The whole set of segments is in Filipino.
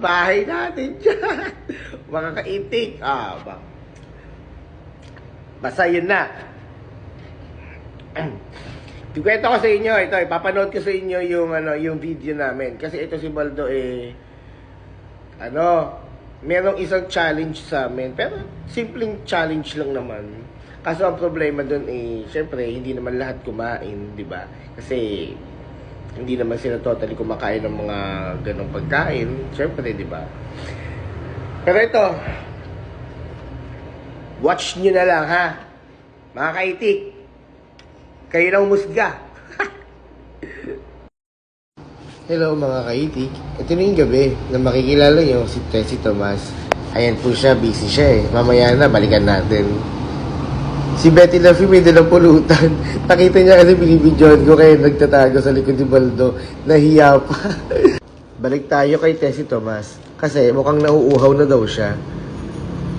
Bahay natin dyan. Mga kaitik. Ah, ba. Basta yun na. Ikwento ko sa inyo, ito, ipapanood ko sa inyo yung, ano, yung video namin. Kasi ito si Baldo, eh, ano, merong isang challenge sa amin. Pero, simpleng challenge lang naman. Kaso ang problema doon eh, syempre, hindi naman lahat kumain, di ba? Kasi, hindi naman sila totally kumakain ng mga ganong pagkain. Syempre, di ba? Pero ito, watch nyo na lang, ha? Mga kaitik, kayo na umusga. Hello mga kaitik. Ito na yung gabi na makikilala nyo si Tessie Tomas. Ayan po siya, busy siya eh. Mamaya na, balikan natin. Si Betty Laffy may dalang pulutan. Nakita niya kasi binibidyoan ko kaya nagtatago sa likod ni Baldo. Nahiya pa. Balik tayo kay Tessie Tomas. Kasi mukhang nauuhaw na daw siya.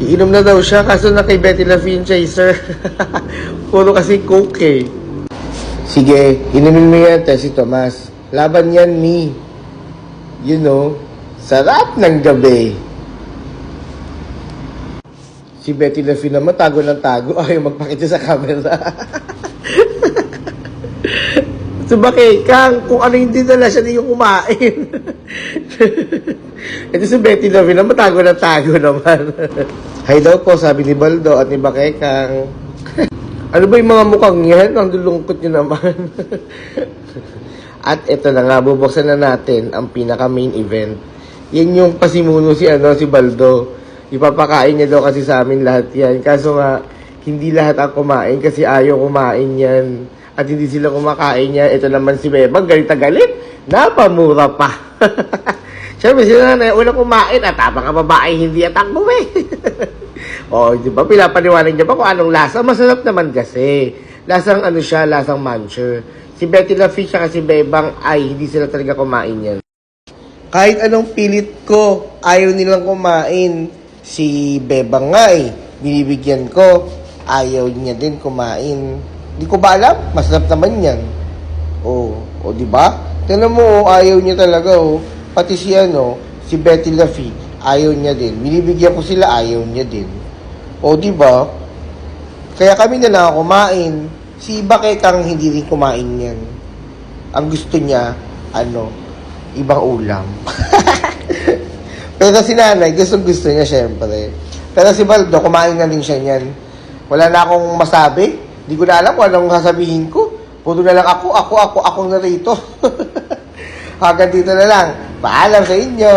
Iinom na daw siya kaso na kay Betty Laffy yung chaser. Puro kasi coke eh. Sige, inumin mo yan, Tessie Tomas. Laban yan, me. You know, sarap ng gabi. Si Betty Laffy naman, tago ng tago. Ayaw magpakita sa camera. so Kang, kung ano yung dinala siya yung kumain. Ito si Betty Laffy naman, tago ng tago naman. Hi daw po, sabi ni Baldo at ni Bakekang. ano ba yung mga mukhang yan? Ang dulungkot nyo naman. At ito na nga, bubuksan na natin ang pinaka main event. Yan yung pasimuno si ano si Baldo. Ipapakain niya daw kasi sa amin lahat yan. Kaso nga, hindi lahat ang kumain kasi ayaw kumain yan. At hindi sila kumakain yan. Ito naman si Bebang, galit na galit. Napamura pa. Siyempre, sila na unang kumain at habang ang babae hindi atakbo eh. oh, di ba? Pinapaniwanag niya pa kung anong lasa. Masarap naman kasi. Lasang ano siya, lasang mancher. Si Betty Laffy at si Bebang ay hindi sila talaga kumain yan. Kahit anong pilit ko, ayaw nilang kumain. Si Bebang nga eh, binibigyan ko, ayaw niya din kumain. Di ko ba alam? Masarap naman yan. Oh, oh di ba? Tingnan mo, oh, ayaw niya talaga oh. Pati si ano, si Betty Laffy, ayaw niya din. Binibigyan ko sila, ayaw niya din. Oh, di ba? Kaya kami na lang kumain. Si Bakekang hindi rin kumain yan. Ang gusto niya, ano, ibang ulam. Pero si nanay, gusto gusto niya syempre. Pero si Baldo, kumain na din siya niyan. Wala na akong masabi. Hindi ko na alam kung anong sasabihin ko. Puro na lang ako, ako, ako, ako na rito. Hanggang dito na lang. Paalam sa inyo.